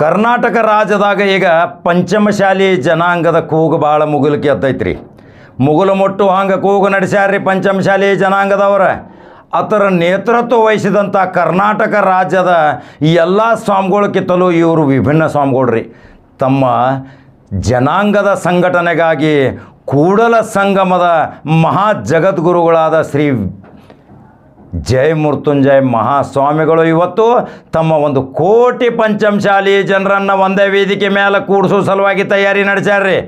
ಕರ್ನಾಟಕ ರಾಜ್ಯದಾಗ ಈಗ ಪಂಚಮಶಾಲಿ ಜನಾಂಗದ ಕೂಗು ಭಾಳ ಮುಗುಲ್ಕಿ ಎತ್ತೈತ್ರಿ ಮುಗುಲು ಮುಟ್ಟು ಹಂಗೆ ಕೂಗು ನಡೆಸ್ಯಾರ್ರಿ ಪಂಚಮಶಾಲಿ ಜನಾಂಗದವರ. ಅದರ ನೇತೃತ್ವ ವಹಿಸಿದಂಥ ಕರ್ನಾಟಕ ರಾಜ್ಯದ ಎಲ್ಲ ಸ್ವಾಮಿಗಳಕ್ಕಿಂತಲೂ ಇವರು ವಿಭಿನ್ನ ಸ್ವಾಮಿಗಳ್ರಿ. ತಮ್ಮ ಜನಾಂಗದ ಸಂಘಟನೆಗಾಗಿ ಕೂಡಲ ಸಂಗಮದ ಮಹಾ ಜಗದ್ಗುರುಗಳಾದ ಶ್ರೀ ಜಯ ಮೃತ್ಯುಂಜಯ ಮಹಾಸ್ವಾಮಿಗಳು. ಇವತ್ತು ತಮ್ಮ ಒಂದು ಕೋಟಿ ಪಂಚಮಶಾಲಿ ಜನರನ್ನು ಒಂದೇ ವೇದಿಕೆ ಮೇಲೆ ಕೂಡಿಸೋ ಸಲುವಾಗಿ ತಯಾರಿ ನಡೆಸ್ಯಾರ್ರಿ.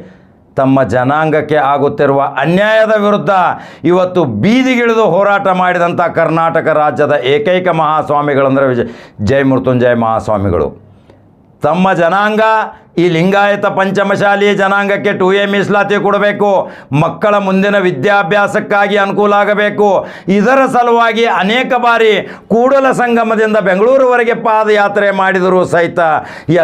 ತಮ್ಮ ಜನಾಂಗಕ್ಕೆ ಆಗುತ್ತಿರುವ ಅನ್ಯಾಯದ ವಿರುದ್ಧ ಇವತ್ತು ಬೀದಿಗಿಳಿದು ಹೋರಾಟ ಮಾಡಿದಂಥ ಕರ್ನಾಟಕ ರಾಜ್ಯದ ಏಕೈಕ ಮಹಾಸ್ವಾಮಿಗಳಂದರೆ ವಿಜಯ ಜಯ ಮೃತ್ಯುಂಜಯ ಮಹಾಸ್ವಾಮಿಗಳು. ತಮ್ಮ ಜನಾಂಗ ಈ ಲಿಂಗಾಯತ ಪಂಚಮಶಾಲಿ ಜನಾಂಗಕ್ಕೆ ಟು ಎ ಮೀಸಲಾತಿ ಕೊಡಬೇಕು. ಮಕ್ಕಳ ಮುಂದಿನ ವಿದ್ಯಾಭ್ಯಾಸಕ್ಕಾಗಿ ಅನುಕೂಲ ಆಗಬೇಕು. ಇದರ ಸಲುವಾಗಿ ಅನೇಕ ಬಾರಿ ಕೂಡಲ ಸಂಗಮದಿಂದ ಬೆಂಗಳೂರುವರೆಗೆ ಪಾದಯಾತ್ರೆ ಮಾಡಿದರೂ ಸಹಿತ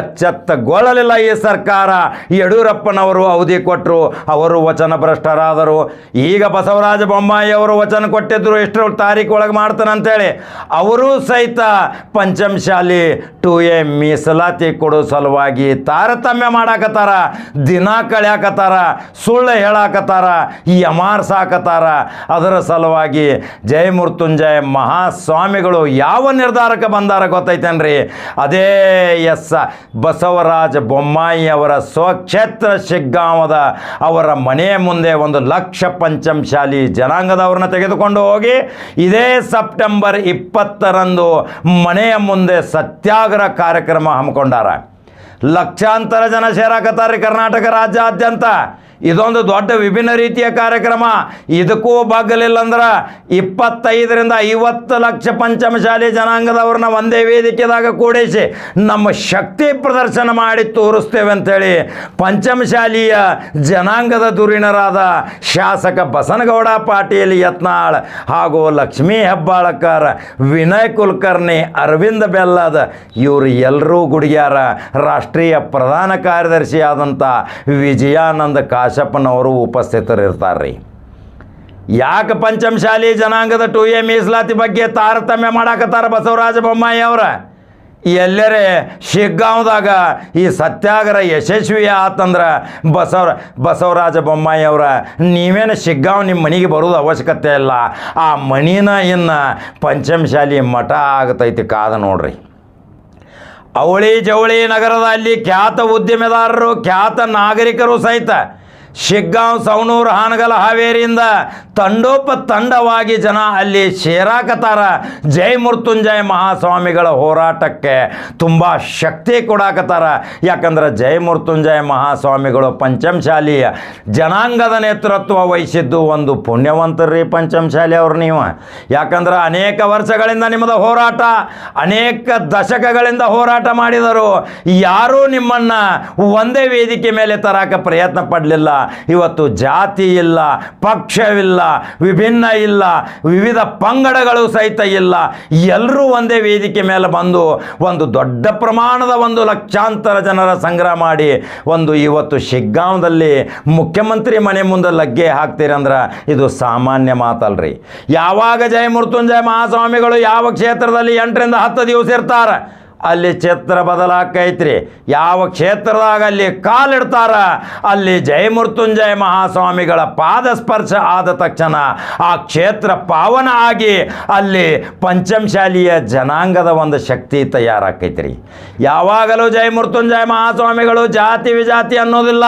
ಎಚ್ಚೆತ್ತಗೊಳ್ಳಲಿಲ್ಲ ಈ ಸರ್ಕಾರ. ಯಡಿಯೂರಪ್ಪನವರು ಅವಧಿ ಕೊಟ್ಟರು ಅವರು ವಚನ ಭ್ರಷ್ಟರಾದರು ಈಗ ಬಸವರಾಜ ಬೊಮ್ಮಾಯಿ ಅವರು ವಚನ ಕೊಟ್ಟಿದ್ದರು ಎಷ್ಟು ತಾರೀಕು ಒಳಗೆ ಮಾಡ್ತಾನೆ ಅಂತೇಳಿ. ಅವರೂ ಸಹಿತ ಪಂಚಮಶಾಲಿ ಟು ಎ ಮೀಸಲಾತಿ ಕೊಡೋ ಸಲುವಾಗಿ ತಾರತಮ್ಯ ಮಾಡಾಕತ್ತಾರ, ದಿನ ಕಳ್ಯಾಕತ್ತಾರ, ಸುಳ್ಳು ಹೇಳಾಕತ್ತಾರ ಯಮಾರ್ಸಾಕತ್ತಾರ ಅದರ ಸಲುವಾಗಿ ಜಯ ಮಹಾಸ್ವಾಮಿಗಳು ಯಾವ ನಿರ್ಧಾರಕ್ಕೆ ಬಂದಾರ ಗೊತ್ತೈತೇನ್ರಿ? ಅದೇ ಎಸ್ ಬಸವರಾಜ ಬೊಮ್ಮಾಯಿ ಅವರ ಸ್ವಕ್ಷೇತ್ರ ಶಿಗ್ಗಾಂವದ ಅವರ ಮನೆಯ ಮುಂದೆ ಒಂದು ಲಕ್ಷ ಪಂಚಮಶಾಲಿ ಜನಾಂಗದವ್ರನ್ನ ತೆಗೆದುಕೊಂಡು ಹೋಗಿ ಇದೇ ಸೆಪ್ಟೆಂಬರ್ ಇಪ್ಪತ್ತರಂದು ಮನೆಯ ಮುಂದೆ ಸತ್ಯಾಗ್ರಹ ಕಾರ್ಯಕ್ರಮ ಹಮ್ಮಿಕೊಂಡಾರ. ಲಕ್ಷಾಂತರ ಜನ ಸೇರಾಕತ್ತಾರೆ ಕರ್ನಾಟಕ ರಾಜ್ಯಾದ್ಯಂತ. ಇದೊಂದು ದೊಡ್ಡ ವಿಭಿನ್ನ ರೀತಿಯ ಕಾರ್ಯಕ್ರಮ. ಇದಕ್ಕೂ ಬಾಗಲಿಲ್ಲ ಅಂದ್ರೆ ಇಪ್ಪತ್ತೈದರಿಂದ ಐವತ್ತು ಲಕ್ಷ ಪಂಚಮಶಾಲಿ ಜನಾಂಗದವ್ರನ್ನ ಒಂದೇ ವೇದಿಕೆದಾಗ ಕೂಡಿಸಿ ನಮ್ಮ ಶಕ್ತಿ ಪ್ರದರ್ಶನ ಮಾಡಿ ತೋರಿಸ್ತೇವೆ ಅಂತೇಳಿ ಪಂಚಮಶಾಲಿಯ ಜನಾಂಗದ ಧುರೀಣರಾದ ಶಾಸಕ ಬಸನಗೌಡ ಪಾಟೀಲ್ ಯತ್ನಾಳ್ ಹಾಗೂ ಲಕ್ಷ್ಮೀ ಹೆಬ್ಬಾಳಕರ್, ವಿನಯ್ ಕುಲಕರ್ಣಿ, ಅರವಿಂದ ಬೆಲ್ಲದ ಇವರು ಎಲ್ಲರೂ ಗುಡಿಯಾರ ರಾಷ್ಟ್ರೀಯ ಪ್ರಧಾನ ಕಾರ್ಯದರ್ಶಿಯಾದಂಥ ವಿಜಯಾನಂದ ವಿಜಯಾನಂದ ಕಾಶಪ್ಪನವರು ಉಪಸ್ಥಿತರಿರ್ತಾರೆ ರೀ ಯಾಕೆ ಪಂಚಮಶಾಲಿ ಜನಾಂಗದ ಟು ಎ ಮೀಸಲಾತಿ ಬಗ್ಗೆ ತಾರತಮ್ಯ ಮಾಡಾಕತ್ತಾರ ಬಸವರಾಜ ಬೊಮ್ಮಾಯಿ ಅವರ? ಎಲ್ಲರೇ ಶಿಗ್ಗಾಂವ್ದಾಗ ಈ ಸತ್ಯಾಗ್ರಹ ಯಶಸ್ವಿ ಆತಂದ್ರೆ ಬಸವರ ಬಸವರಾಜ ಬೊಮ್ಮಾಯಿ ಅವರ, ನೀವೇನು ಶಿಗ್ಗಾಂವ್ ನಿಮ್ಮ ಮನೆಗೆ ಬರೋದು ಅವಶ್ಯಕತೆ ಇಲ್ಲ. ಆ ಮಣಿನ ಇನ್ನು ಪಂಚಮಶಾಲಿ ಮಠ ಆಗತೈತಿ ಕಾದ ನೋಡ್ರಿ. ಅವಳಿ ಜವಳಿ ನಗರದಲ್ಲಿ ಖ್ಯಾತ ಉದ್ಯಮೆದಾರರು, ಖ್ಯಾತ ನಾಗರಿಕರು ಸಹಿತ ಶಿಗ್ಗಾಂವ್ ಸವಣೂರು ಹಾನಗಲ ಹಾವೇರಿಯಿಂದ ತಂಡೋಪ ತಂಡವಾಗಿ ಜನ ಅಲ್ಲಿ ಸೇರಾಕತ್ತಾರ. ಜೈ ಮೃತ್ಯುಂಜಯ ಮಹಾಸ್ವಾಮಿಗಳ ಹೋರಾಟಕ್ಕೆ ತುಂಬ ಶಕ್ತಿ ಕೊಡಾಕತ್ತಾರ. ಯಾಕಂದ್ರೆ ಜೈ ಮೃತ್ಯುಂಜಯ ಮಹಾಸ್ವಾಮಿಗಳು ಪಂಚಮಶಾಲಿಯ ಜನಾಂಗದ ನೇತೃತ್ವ ವಹಿಸಿದ್ದು ಒಂದು ಪುಣ್ಯವಂತರ್ರಿ ಪಂಚಮಶಾಲಿ ಅವ್ರು ನೀವು. ಯಾಕಂದ್ರೆ ಅನೇಕ ವರ್ಷಗಳಿಂದ ನಿಮ್ಮದು ಹೋರಾಟ, ಅನೇಕ ದಶಕಗಳಿಂದ ಹೋರಾಟ ಮಾಡಿದರು. ಯಾರೂ ನಿಮ್ಮನ್ನು ಒಂದೇ ವೇದಿಕೆ ಮೇಲೆ ತರಾಕ ಪ್ರಯತ್ನ ಪಡಲಿಲ್ಲ. ಇವತ್ತು ಜಾತಿ ಇಲ್ಲ, ಪಕ್ಷವಿಲ್ಲ, ವಿಭಿನ್ನ ಇಲ್ಲ, ವಿವಿಧ ಪಂಗಡಗಳು ಸಹಿತ ಇಲ್ಲ. ಎಲ್ಲರೂ ಒಂದೇ ವೇದಿಕೆ ಮೇಲೆ ಬಂದು ಒಂದು ದೊಡ್ಡ ಪ್ರಮಾಣದ ಒಂದು ಲಕ್ಷಾಂತರ ಜನರ ಸಂಗ್ರಹ ಮಾಡಿ ಒಂದು ಇವತ್ತು ಶಿಗ್ಗಾಂವದಲ್ಲಿ ಮುಖ್ಯಮಂತ್ರಿ ಮನೆ ಮುಂದೆ ಲಗ್ಗೆ ಹಾಕ್ತೀರಂದ್ರೆ ಇದು ಸಾಮಾನ್ಯ ಮಾತಲ್ರಿ. ಯಾವಾಗ ಜಯ ಮೃತ್ಯುಂಜಯ ಮಹಾಸ್ವಾಮಿಗಳು ಯಾವ ಕ್ಷೇತ್ರದಲ್ಲಿ ಎಂಟರಿಂದ ಹತ್ತು ದಿವಸ ಇರ್ತಾರೆ? ಅಲ್ಲಿ ಚಿತ್ರ ಬದಲಾಕೈತ್ರಿ ಯಾವ ಕ್ಷೇತ್ರದಾಗ ಅಲ್ಲಿ ಕಾಲಿಡ್ತಾರ ಅಲ್ಲಿ ಜಯ ಮೃತ್ಯುಂಜಯ ಮಹಾಸ್ವಾಮಿಗಳ ಪಾದ ಸ್ಪರ್ಶ ಆದ ತಕ್ಷಣ ಆ ಕ್ಷೇತ್ರ ಪಾವನ ಆಗಿ ಅಲ್ಲಿ ಪಂಚಮಶಾಲಿಯ ಜನಾಂಗದ ಒಂದು ಶಕ್ತಿ ತಯಾರಾಕೈತ್ರಿ ಯಾವಾಗಲೂ ಜಯ ಮೃತ್ಯುಂಜಯ ಮಹಾಸ್ವಾಮಿಗಳು ಜಾತಿ ವಿಜಾತಿ ಅನ್ನೋದಿಲ್ಲ.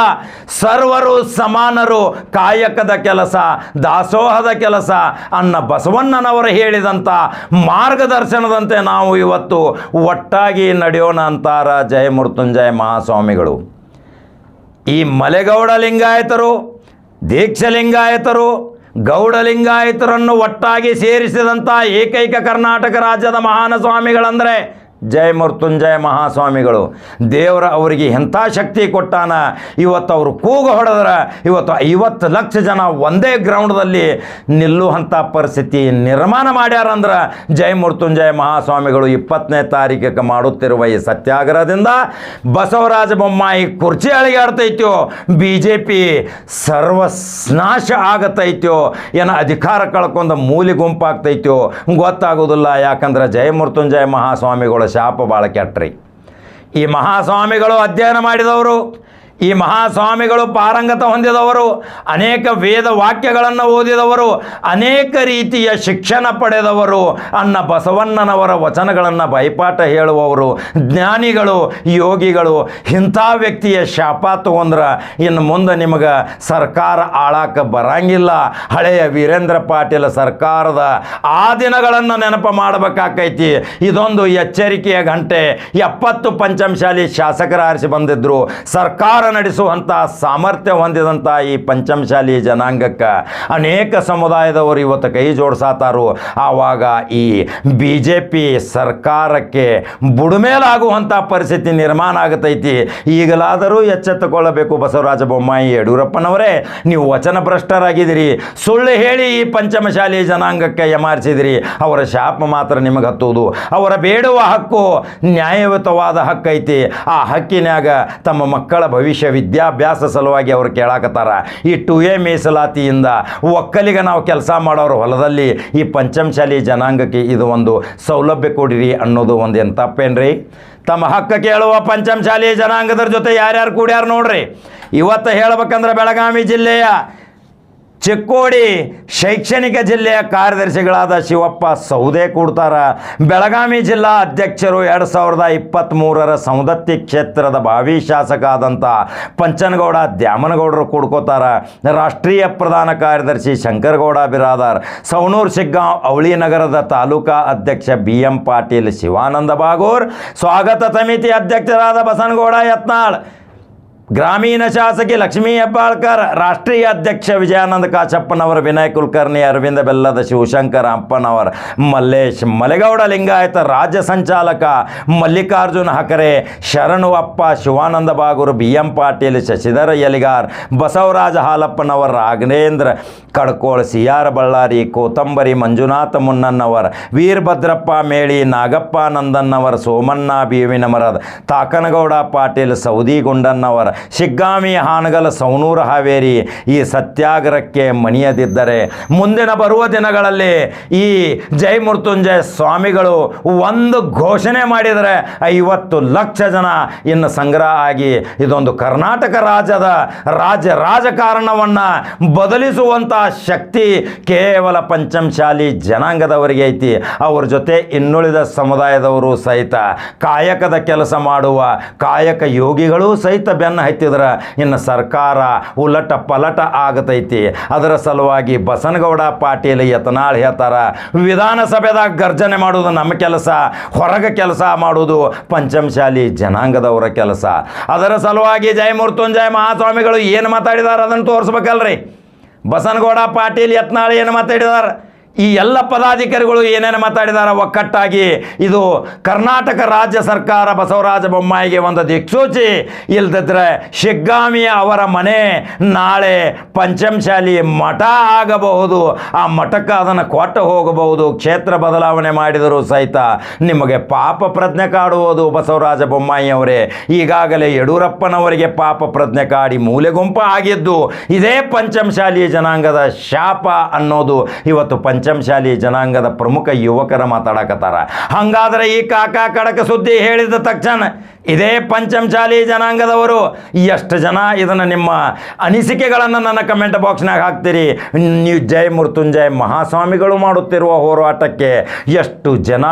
ಸರ್ವರು ಸಮಾನರು, ಕಾಯಕದ ಕೆಲಸ, ದಾಸೋಹದ ಕೆಲಸ ಅನ್ನ ಬಸವಣ್ಣನವರು ಹೇಳಿದಂಥ ಮಾರ್ಗದರ್ಶನದಂತೆ ನಾವು ಇವತ್ತು ಒಟ್ಟಾಗಿ ನಡೆಯೋಣ ಅಂತಾರ ಜಯ ಮೃತ್ಯುಂಜಯ ಮಹಾಸ್ವಾಮಿಗಳು. ಈ ಮಲೆಗೌಡ ಲಿಂಗಾಯತರು ದೀಕ್ಷಲಿಂಗಾಯತರು ಗೌಡಲಿಂಗಾಯತರನ್ನು ಗೌಡ ಲಿಂಗಾಯತರನ್ನು ಒಟ್ಟಾಗಿ ಸೇರಿಸಿದಂಥ ಏಕೈಕ ಕರ್ನಾಟಕ ರಾಜ್ಯದ ಮಹಾನ ಸ್ವಾಮಿಗಳಂದರೆ ಜಯ ಮೃತ್ಯುಂಜಯ ಮಹಾಸ್ವಾಮಿಗಳು. ದೇವರ ಅವರಿಗೆ ಎಂಥ ಶಕ್ತಿ ಕೊಟ್ಟಾನ? ಇವತ್ತು ಅವರು ಕೂಗು ಹೊಡೆದ್ರೆ ಇವತ್ತು ಐವತ್ತು ಲಕ್ಷ ಜನ ಒಂದೇ ಗ್ರೌಂಡ್ದಲ್ಲಿ ನಿಲ್ಲುವಂಥ ಪರಿಸ್ಥಿತಿ ನಿರ್ಮಾಣ ಮಾಡ್ಯಾರಂದ್ರೆ ಜಯ ಮೃತ್ಯುಂಜಯ ಮಹಾಸ್ವಾಮಿಗಳು ಇಪ್ಪತ್ತನೇ ತಾರೀಕಿಗೆ ಮಾಡುತ್ತಿರುವ ಈ ಸತ್ಯಾಗ್ರಹದಿಂದ ಬಸವರಾಜ ಬೊಮ್ಮಾಯಿ ಕುರ್ಚಿ ಅಳಿಗಾಡ್ತೈತ್ಯೋ ಬಿ ಜೆ ಪಿ ಸರ್ವನಾಶ ಆಗತೈತ್ಯೋ ಏನೋ ಅಧಿಕಾರ ಕಳ್ಕೊಂಡು ಮೂಲೆ ಗುಂಪಾಗ್ತೈತ್ಯೋ ಗೊತ್ತಾಗೋದಿಲ್ಲ. ಯಾಕಂದ್ರೆ ಜಯ ಮೃತ್ಯುಂಜಯ ಮಹಾಸ್ವಾಮಿಗಳ ಶಾಪ ಭಾಳ ಕೆಟ್ರಿ ಈ ಮಹಾಸ್ವಾಮಿಗಳು ಅಧ್ಯಯನ ಮಾಡಿದವರು ಈ ಮಹಾಸ್ವಾಮಿಗಳು ಪಾರಂಗತ ಹೊಂದಿದವರು, ಅನೇಕ ವೇದ ವಾಕ್ಯಗಳನ್ನು ಓದಿದವರು, ಅನೇಕ ರೀತಿಯ ಶಿಕ್ಷಣ ಪಡೆದವರು ಅನ್ನ ಬಸವಣ್ಣನವರ ವಚನಗಳನ್ನು ಬೈಪಾಠ ಹೇಳುವವರು, ಜ್ಞಾನಿಗಳು, ಯೋಗಿಗಳು, ಇಂಥ ವ್ಯಕ್ತಿಯ ಶಾಪ ತಗೊಂಡ್ರೆ ಇನ್ನು ಮುಂದೆ ನಿಮಗೆ ಸರ್ಕಾರ ಆಳಾಕ ಬರಂಗಿಲ್ಲ. ಹಳೆಯ ವೀರೇಂದ್ರ ಪಾಟೀಲ್ ಸರ್ಕಾರದ ಆ ದಿನಗಳನ್ನು ನೆನಪು ಮಾಡಬೇಕಾಕೈತಿ. ಇದೊಂದು ಎಚ್ಚರಿಕೆಯ ಗಂಟೆ. ಎಪ್ಪತ್ತು ಪಂಚಮಶಾಲಿ ಶಾಸಕರ ಆರಿಸಿ ಬಂದಿದ್ದರು ಸರ್ಕಾರ ನಡೆಸುವಂಥ ಸಾಮರ್ಥ್ಯ ಹೊಂದಿದಂಥ ಈ ಪಂಚಮಶಾಲಿ ಜನಾಂಗಕ್ಕೆ ಅನೇಕ ಸಮುದಾಯದವರು ಇವತ್ತು ಕೈ ಜೋಡಿಸಾತಾರು. ಆವಾಗ ಈ ಬಿ ಜೆ ಪಿ ಸರ್ಕಾರಕ್ಕೆ ಬುಡಮೇಲಾಗುವಂಥ ಪರಿಸ್ಥಿತಿ ನಿರ್ಮಾಣ ಆಗತೈತಿ. ಈಗಲಾದರೂ ಎಚ್ಚೆತ್ತುಕೊಳ್ಳಬೇಕು ಬಸವರಾಜ ಬೊಮ್ಮಾಯಿ ಯಡಿಯೂರಪ್ಪನವರೇ. ನೀವು ವಚನ ಭ್ರಷ್ಟರಾಗಿದ್ದೀರಿ ಸುಳ್ಳು ಹೇಳಿ ಈ ಪಂಚಮಶಾಲಿ ಜನಾಂಗಕ್ಕೆ ಎಮಾರಿಸಿದಿರಿ ಅವರ ಶಾಪ ಮಾತ್ರ ನಿಮಗೆ ಹತ್ತುವುದು. ಅವರ ಬೇಡುವ ಹಕ್ಕು ನ್ಯಾಯಯುತವಾದ ಹಕ್ಕೈತಿ. ಆ ಹಕ್ಕಿನಾಗ ತಮ್ಮ ಮಕ್ಕಳ ಭವಿಷ್ಯ ವಿದ್ಯಾಭ್ಯಾಸ ಸಲುವಾಗಿ ಅವರು ಕೇಳಾಕತ್ತಾರ. ಈ ಟು ಎ ಮೀಸಲಾತಿಯಿಂದ ಒಕ್ಕಲಿಗ ನಾವು ಕೆಲಸ ಮಾಡೋರು ಹೊಲದಲ್ಲಿ ಈ ಪಂಚಮಶಾಲಿ ಜನಾಂಗಕ್ಕೆ ಇದು ಒಂದು ಸೌಲಭ್ಯ ಕೊಡಿರಿ ಅನ್ನೋದು ಒಂದು ಏನು ತಪ್ಪೇನ್ರಿ? ತಮ್ಮ ಹಕ್ಕ ಕೇಳುವ ಪಂಚಮಶಾಲಿ ಜನಾಂಗದ ಜೊತೆ ಯಾರ್ಯಾರು ಕೂಡ್ಯಾರು ನೋಡ್ರಿ. ಇವತ್ತು ಹೇಳ್ಬೇಕಂದ್ರೆ ಬೆಳಗಾವಿ ಜಿಲ್ಲೆಯ ಚಿಕ್ಕೋಡಿ ಶೈಕ್ಷಣಿಕ ಜಿಲ್ಲೆಯ ಕಾರ್ಯದರ್ಶಿಗಳಾದ ಶಿವಪ್ಪ ಸೌದೆ ಕೂಡ್ತಾರ. ಬೆಳಗಾವಿ ಜಿಲ್ಲಾ ಅಧ್ಯಕ್ಷರು ಎರಡು ಸಾವಿರದ ಇಪ್ಪತ್ತ್ಮೂರರ ಸೌದತ್ತಿ ಕ್ಷೇತ್ರದ ಭಾವಿ ಶಾಸಕ ಆದಂಥ ಪಂಚನಗೌಡ ದ್ಯಾಮನಗೌಡರು ಕೂಡ್ಕೋತಾರ. ರಾಷ್ಟ್ರೀಯ ಪ್ರಧಾನ ಕಾರ್ಯದರ್ಶಿ ಶಂಕರಗೌಡ ಬಿರಾದಾರ್. ಸವಣೂರು ಶಿಗ್ಗಾಂವ್ ಅವಳಿ ನಗರದ ತಾಲೂಕಾ ಅಧ್ಯಕ್ಷ ಬಿ ಎಂ ಪಾಟೀಲ್ ಶಿವಾನಂದ ಬಾಗೂರ್. ಸ್ವಾಗತ ಸಮಿತಿ ಅಧ್ಯಕ್ಷರಾದ ಬಸನಗೌಡ ಯತ್ನಾಳ್. ಗ್ರಾಮೀಣ ಶಾಸಕಿ ಲಕ್ಷ್ಮೀ ಹೆಬ್ಬಾಳ್ಕರ್, ರಾಷ್ಟ್ರೀಯ ಅಧ್ಯಕ್ಷ ವಿಜಯಾನಂದ ಕಾಶಪ್ಪನವರ, ವಿನಯ್ ಕುಲಕರ್ಣಿ, ಅರವಿಂದ ಬೆಲ್ಲದ ಶಿವಶಂಕರ ಅಪ್ಪನವರ್, ಮಲ್ಲೇಶ್ ಮಲೆಗೌಡ ಲಿಂಗಾಯತ ರಾಜ್ಯ ಸಂಚಾಲಕ Mallikarjuna Hakare Sharanu Appa Shivananda Bagur B M Patil, Shashidhara Yaligar, Basavaraja Halappanavar, Raghavendra Kadkol C R Ballari, Kothambari Manjunatha Munnannavar Veerabhadrappa Meli, Nagappa Nandannavar Somanna Bevina Marada Takanagouda Patil, Soudi Gundannavar Shiggavi Hanagal Saunur Haveri ಈ ಸತ್ಯಾಗ್ರಹಕ್ಕೆ ಮಣಿಯದಿದ್ದರೆ ಮುಂದಿನ ಬರುವ ದಿನಗಳಲ್ಲಿ ಈ ಜೈ ಮೃತ್ಯುಂಜಯ ಸ್ವಾಮಿಗಳು ಒಂದು ಘೋಷಣೆ ಮಾಡಿದರೆ ಐವತ್ತು ಲಕ್ಷ ಜನ ಇನ್ನು ಸಂಗ್ರಹ ಆಗಿ ಇದೊಂದು ಕರ್ನಾಟಕ ರಾಜ್ಯದ ರಾಜ್ಯ ರಾಜಕಾರಣವನ್ನು ಬದಲಿಸುವಂಥ ಶಕ್ತಿ ಕೇವಲ ಪಂಚಮಶಾಲಿ ಜನಾಂಗದವರಿಗೆ ಐತಿ. ಅವ್ರ ಜೊತೆ ಇನ್ನುಳಿದ ಸಮುದಾಯದವರು ಸಹಿತ ಕಾಯಕದ ಕೆಲಸ ಮಾಡುವ ಕಾಯಕ ಯೋಗಿಗಳು ಸಹಿತ ಬೆನ್ನು ಹತ್ತಿದ್ರೆ ಇನ್ನು ಸರ್ಕಾರ ಉಲಟ ಪಲಟ ಆಗತೈತಿ. ಅದರ ಸಲುವಾಗಿ ಬಸನಗೌಡ ಪಾಟೀಲ್ ಯತ್ನಾಳ್ ಹೇಳ್ತಾರ, ವಿಧಾನಸಭೆದಾಗ ಗರ್ಜನೆ ಮಾಡೋದು ನಮ್ಮ ಕೆಲಸ, ಹೊರಗೆ ಕೆಲಸ ಮಾಡೋದು ಪಂಚಮಶಾಲಿ ಜನಾಂಗದವರ ಕೆಲಸ. ಅದರ ಸಲುವಾಗಿ ಜಯ ಮೃತ್ಯುಂಜಯ ಮಹಾಸ್ವಾಮಿಗಳು ಏನು ಮಾತಾಡಿದಾರೆ ಅದನ್ನು ತೋರಿಸ್ಬೇಕಲ್ರಿ? ಬಸನಗೌಡ ಪಾಟೀಲ್ ಯತ್ನಾಳ್ ಏನು ಮಾತಾಡಿದಾರೆ? ಈ ಎಲ್ಲ ಪದಾಧಿಕಾರಿಗಳು ಏನೇನು ಮಾತಾಡಿದಾರ ಒಕ್ಕಟ್ಟಾಗಿ ಇದು ಕರ್ನಾಟಕ ರಾಜ್ಯ ಸರ್ಕಾರ ಬಸವರಾಜ ಬೊಮ್ಮಾಯಿಗೆ ಒಂದು ದಿಕ್ಸೂಚಿ ಇಲ್ದಿದ್ರೆ ಶಿಗ್ಗಾಮಿಯ ಅವರ ಮನೆ ನಾಳೆ ಪಂಚಮಶಾಲಿ ಮಠ ಆಗಬಹುದು. ಆ ಮಠಕ್ಕೆ ಅದನ್ನು ಕೊಟ್ಟು ಹೋಗಬಹುದು. ಕ್ಷೇತ್ರ ಬದಲಾವಣೆ ಮಾಡಿದರೂ ಸಹಿತ ನಿಮಗೆ ಪಾಪ ಪ್ರಜ್ಞೆ ಕಾಡುವುದು ಬಸವರಾಜ ಬೊಮ್ಮಾಯಿ ಅವರೇ ಈಗಾಗಲೇ ಯಡಿಯೂರಪ್ಪನವರಿಗೆ ಪಾಪ ಪ್ರಜ್ಞೆ ಕಾಡಿ ಮೂಲೆಗುಂಪ ಆಗಿದ್ದು ಇದೇ ಪಂಚಮಶಾಲಿ ಜನಾಂಗದ ಶಾಪ ಅನ್ನೋದು ಇವತ್ತು ಪಂಚಮಶಾಲಿ ಜನಾಂಗದ ಪ್ರಮುಖ ಯುವಕರ ಮಾತಾಡಕತ್ತಾರ. ಹಂಗಾದ್ರೆ ಈ ಕಾಕಾ ಕಡಕ ಸುದ್ದಿ ಹೇಳಿದ ತಕ್ಷಣ ಇದೇ ಪಂಚಮಶಾಲಿ ಜನಾಂಗದವರು ಎಷ್ಟು ಜನ? ಇದನ್ನು ನಿಮ್ಮ ಅನಿಸಿಕೆಗಳನ್ನು ನನ್ನ ಕಮೆಂಟ್ ಬಾಕ್ಸ್ನಾಗ ಹಾಕ್ತೀರಿ. ನೀವು ಜೈ ಮೃತ್ಯುಂಜಯ ಮಹಾಸ್ವಾಮಿಗಳು ಮಾಡುತ್ತಿರುವ ಹೋರಾಟಕ್ಕೆ ಎಷ್ಟು ಜನ